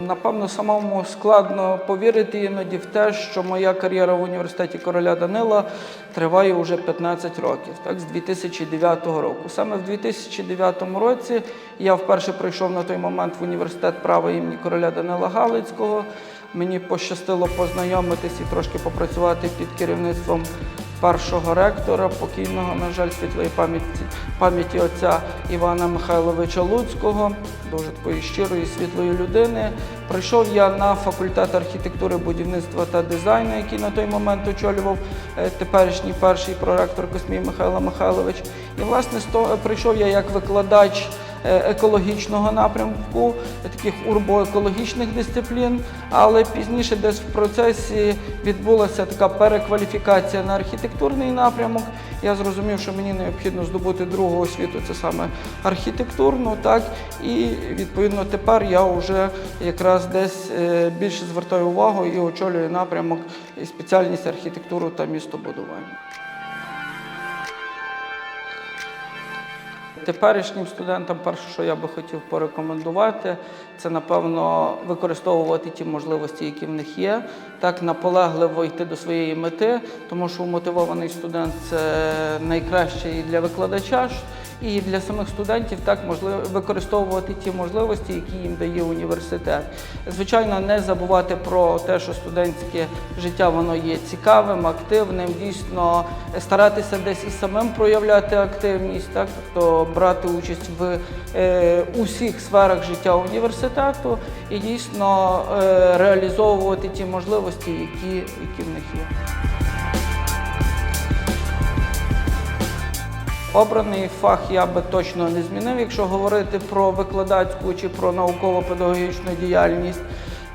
Напевно, самому складно повірити іноді в те, що моя кар'єра в університеті короля Данила триває вже 15 років, так, з 2009 року. Саме в 2009 році я вперше прийшов на той момент в університет права імені короля Данила Галицького. Мені пощастило познайомитись і трошки попрацювати під керівництвом першого ректора, покійного, на жаль, світлої пам'яті пам'яті отця Івана Михайловича Луцького, дуже такої щирої, світлої людини. Прийшов я на факультет архітектури, будівництва та дизайну, який на той момент очолював е, теперішній перший проректор Космій Михайло Михайлович. І, власне, прийшов я як викладач екологічного напрямку, е, таких урбоекологічних дисциплін, але пізніше десь в процесі відбулася така перекваліфікація на архітектурний напрямок. Я зрозумів, що мені необхідно здобути другу освіту, це саме архітектурну, так і відповідно тепер я вже якраз десь е, більше звертаю увагу і очолюю напрямок і спеціальність архітектуру та містобудування. Теперішнім студентам, перше, що я би хотів порекомендувати, це напевно використовувати ті можливості, які в них є, так наполегливо йти до своєї мети, тому що мотивований студент це найкраще і для викладача, і для самих студентів так можливо використовувати ті можливості, які їм дає університет. Звичайно, не забувати про те, що студентське життя воно є цікавим, активним, дійсно старатися десь і самим проявляти активність, так тобто брати участь в е, усіх сферах життя університету і дійсно е, реалізовувати ті можливості, які, які в них є. Обраний фах я би точно не змінив, якщо говорити про викладацьку чи про науково-педагогічну діяльність.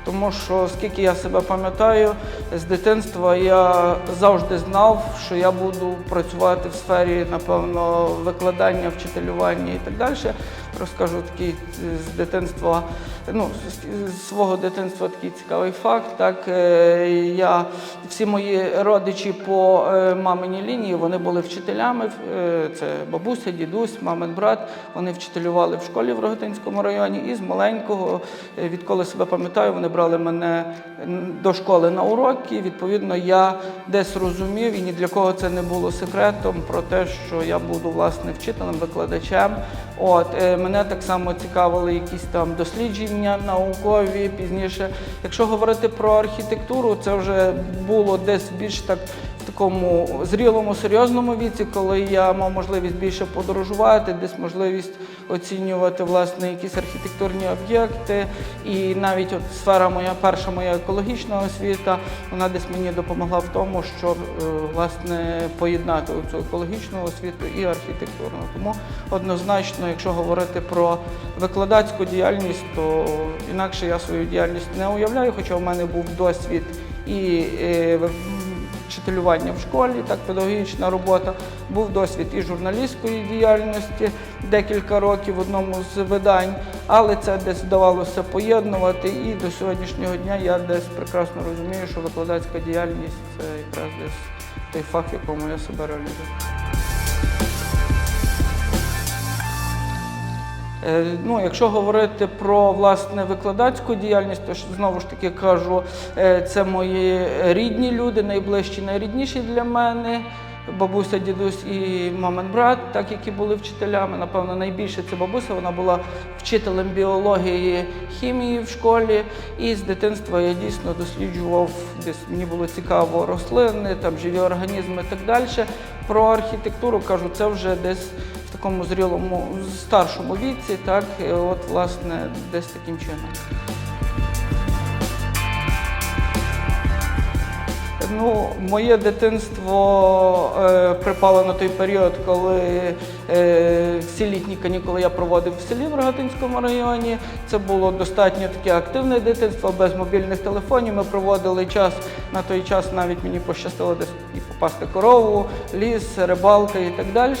Тому що, скільки я себе пам'ятаю, з дитинства я завжди знав, що я буду працювати в сфері, напевно, викладання, вчителювання і так далі. Розкажу такий е, з дитинства, ну, з- свого дитинства такий цікавий факт. Так, е, я, всі мої родичі по е, маминій лінії вони були вчителями. Це бабуся, дідусь, мамин брат. Вони вчителювали в школі в Рогатинському районі. І з маленького, відколи себе пам'ятаю, вони брали мене до школи на уроки. Відповідно, я десь розумів, і ні для кого це не було секретом про те, що я буду власне вчителем, викладачем. От мене так само цікавили якісь там дослідження наукові пізніше. Якщо говорити про архітектуру, це вже було десь більш так такому зрілому, серйозному віці, коли я мав можливість більше подорожувати, десь можливість оцінювати власне якісь архітектурні об'єкти. І навіть от сфера моя перша моя екологічна освіта, вона десь мені допомогла в тому, щоб е, власне поєднати цю екологічну освіту і архітектурну. Тому однозначно, якщо говорити про викладацьку діяльність, то інакше я свою діяльність не уявляю, хоча в мене був досвід і е, вчителювання в школі, так педагогічна робота. Був досвід і журналістської діяльності декілька років в одному з видань, але це десь вдавалося поєднувати. І до сьогоднішнього дня я десь прекрасно розумію, що викладацька діяльність це якраз десь той фах, в якому я себе реалізую. Ну, якщо говорити про власне викладацьку діяльність, то знову ж таки кажу, е, це мої рідні люди, найближчі, найрідніші для мене. Бабуся, дідусь і мамин брат, так які були вчителями. Напевно, найбільше це бабуся. Вона була вчителем біології, хімії в школі. І з дитинства я дійсно досліджував, десь мені було цікаво рослини, там живі організми і так далі. Про архітектуру кажу, це вже десь такому зрілому, старшому віці, так, от, власне, десь таким чином. Ну, моє дитинство е, припало на той період, коли е, всі літні канікули я проводив в селі в Рогатинському районі. Це було достатньо таке активне дитинство, без мобільних телефонів. Ми проводили час на той час, навіть мені пощастило десь і попасти корову, ліс, рибалка і так далі.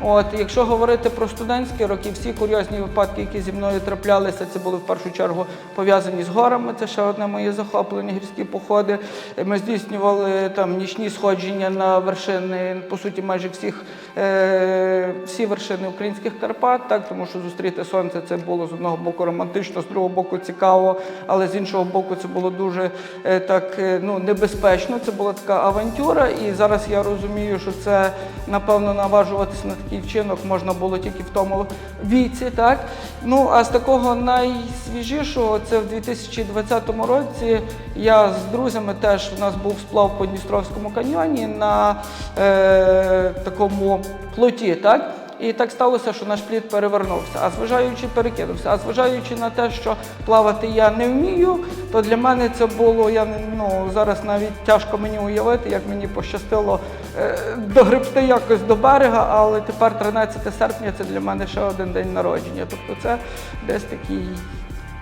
От, якщо говорити про студентські роки, всі курйозні випадки, які зі мною траплялися, це були в першу чергу пов'язані з горами. Це ще одне моє захоплення, гірські походи. Ми здійснювали там нічні сходження на вершини, по суті, майже всіх е, всі вершини українських Карпат, так тому що зустріти сонце це було з одного боку романтично, з другого боку цікаво, але з іншого боку, це було дуже е, так е, ну небезпечно. Це була така авантюра, і зараз я розумію, що це напевно наважуватися на такий вчинок можна було тільки в тому віці. Так ну а з такого найсвіжішого, це в 2020 році. Я з друзями теж у нас був сплав по Дністровському каньйоні на е, такому плоті. так? І так сталося, що наш плід перевернувся. А зважаючи перекинувся, а зважаючи на те, що плавати я не вмію, то для мене це було. Я ну зараз навіть тяжко мені уявити, як мені пощастило е, догребти якось до берега. Але тепер 13 серпня це для мене ще один день народження. Тобто це десь такий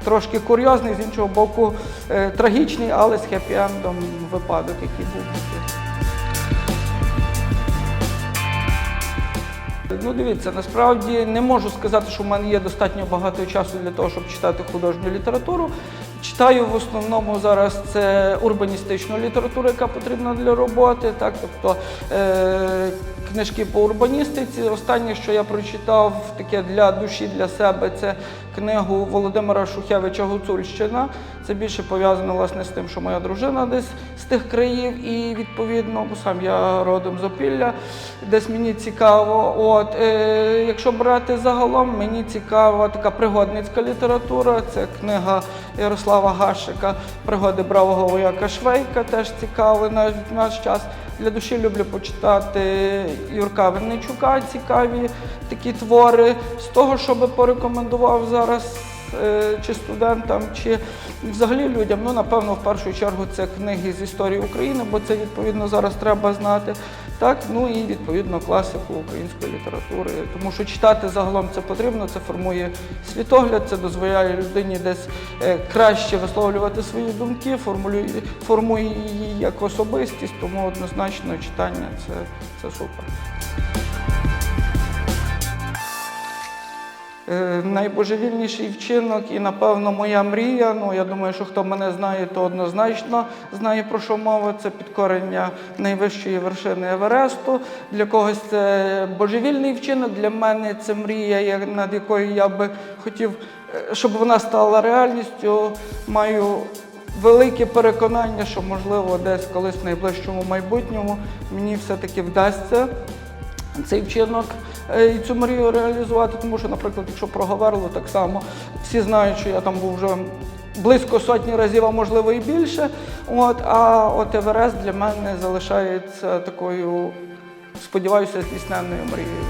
трошки курйозний, з іншого боку, е, трагічний, але з хеппі-ендом випадок, який був. Ну, дивіться, насправді не можу сказати, що в мене є достатньо багато часу для того, щоб читати художню літературу. Читаю в основному зараз це урбаністичну літературу, яка потрібна для роботи. Так, тобто е- книжки по урбаністиці. Останнє, що я прочитав таке для душі, для себе, це книгу Володимира Шухевича Гуцульщина. Це більше пов'язано власне з тим, що моя дружина десь з тих країв, і відповідно, бо сам я родом з Опілля, десь мені цікаво. От е, якщо брати загалом, мені цікава така пригодницька література. Це книга Ярослава Гашика Пригоди бравого вояка Швейка. Теж цікавий на наш час. Для душі люблю почитати Юрка Винничука, цікаві такі твори. З того, що би порекомендував зараз чи студентам, чи взагалі людям, ну напевно, в першу чергу це книги з історії України, бо це відповідно зараз треба знати. Так, ну і відповідно класику української літератури. Тому що читати загалом це потрібно, це формує світогляд, це дозволяє людині десь е, краще висловлювати свої думки, формулює, формує її як особистість, тому однозначно читання це, це супер. Найбожевільніший вчинок і, напевно, моя мрія. Ну, я думаю, що хто мене знає, то однозначно знає про що мова. Це підкорення найвищої вершини Евересту. Для когось це божевільний вчинок. Для мене це мрія, над якою я би хотів, е, щоб вона стала реальністю. Маю велике переконання, що можливо десь колись в найближчому майбутньому мені все-таки вдасться цей вчинок е, і цю мрію реалізувати, тому що, наприклад, якщо про Говерлу, так само всі знають, що я там був вже близько сотні разів, а можливо і більше. От, а от Еверест для мене залишається такою, сподіваюся, здійсненною мрією.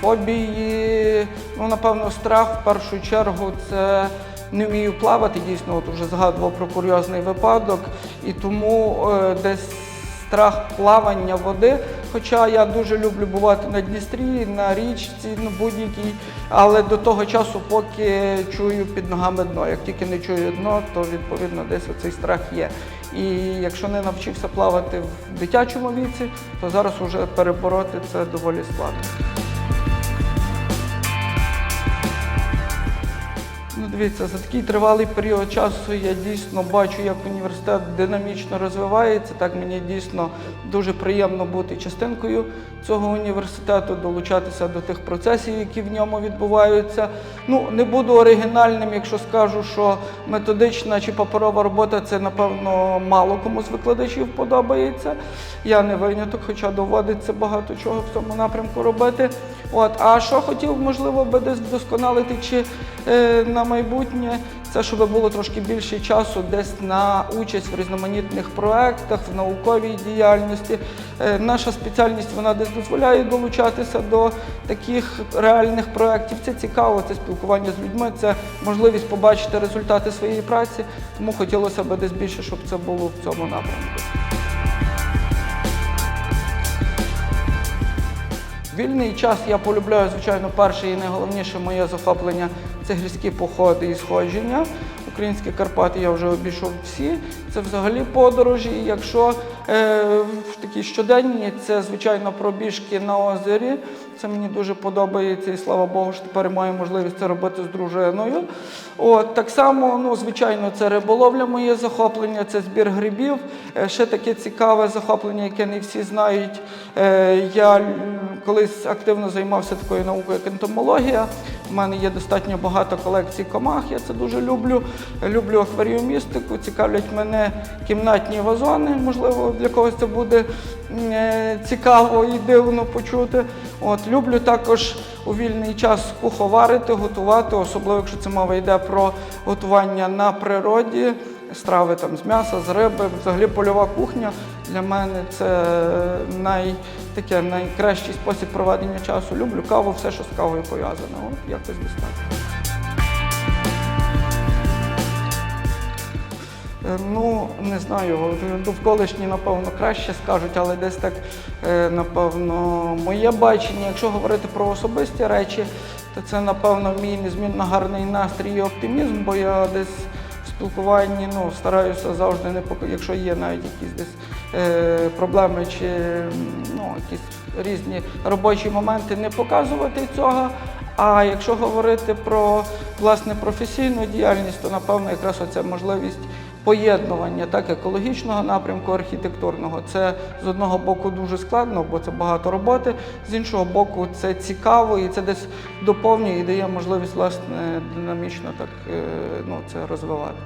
Фобії, ну напевно, страх в першу чергу це не вмію плавати. Дійсно, от вже згадував про курйозний випадок, і тому е, десь страх плавання води. Хоча я дуже люблю бувати на Дністрі, на річці, на будь-якій, але до того часу, поки чую під ногами дно. Як тільки не чую дно, то відповідно десь оцей страх є. І якщо не навчився плавати в дитячому віці, то зараз вже перебороти це доволі складно. Дивіться, за такий тривалий період часу я дійсно бачу, як університет динамічно розвивається. Так мені дійсно дуже приємно бути частинкою цього університету, долучатися до тих процесів, які в ньому відбуваються. Ну, не буду оригінальним, якщо скажу, що методична чи паперова робота це, напевно, мало кому з викладачів подобається. Я не виняток, хоча доводиться багато чого в цьому напрямку робити. От, а що хотів, можливо, би десь вдосконалити чи е, на майбутнє, це щоб було трошки більше часу десь на участь в різноманітних проєктах, в науковій діяльності. Е, наша спеціальність вона десь дозволяє долучатися до таких реальних проєктів. Це цікаво, це спілкування з людьми, це можливість побачити результати своєї праці. Тому хотілося б десь більше, щоб це було в цьому напрямку. Вільний час я полюбляю, звичайно, перше і найголовніше моє захоплення це гірські походи і сходження. Українські Карпати я вже обійшов всі. Це взагалі подорожі. Якщо е, такі щоденні, це звичайно пробіжки на озері. Це мені дуже подобається, і слава Богу, що тепер маю можливість це робити з дружиною. От так само, ну звичайно, це риболовля моє захоплення, це збір грибів. Е, Ще таке цікаве захоплення, яке не всі знають. Е, Я колись активно займався такою наукою, як ентомологія. У мене є достатньо багато колекцій комах. Я це дуже люблю. Люблю акваріумістику, цікавлять мене кімнатні вазони. Можливо, для когось це буде е, цікаво і дивно почути. От люблю також у вільний час куховарити, готувати, особливо якщо це мова йде про готування на природі. Страви там з м'яса, з риби, взагалі польова кухня для мене це най, таке, найкращий спосіб проведення часу. Люблю каву, все, що з кавою пов'язане. От якось так. Е, Ну, не знаю, довколишні, напевно, краще скажуть, але десь так, е, напевно, моє бачення, якщо говорити про особисті речі, то це, напевно, мій незмінно гарний настрій і оптимізм, бо я десь спілкуванні ну, стараюся завжди не поки, якщо є навіть якісь десь е, проблеми чи ну, якісь різні робочі моменти, не показувати цього. А якщо говорити про власне професійну діяльність, то напевно якраз оця можливість поєднування так екологічного напрямку, архітектурного. Це з одного боку дуже складно, бо це багато роботи. З іншого боку, це цікаво і це десь доповнює і дає можливість власне динамічно так е, ну, це розвивати.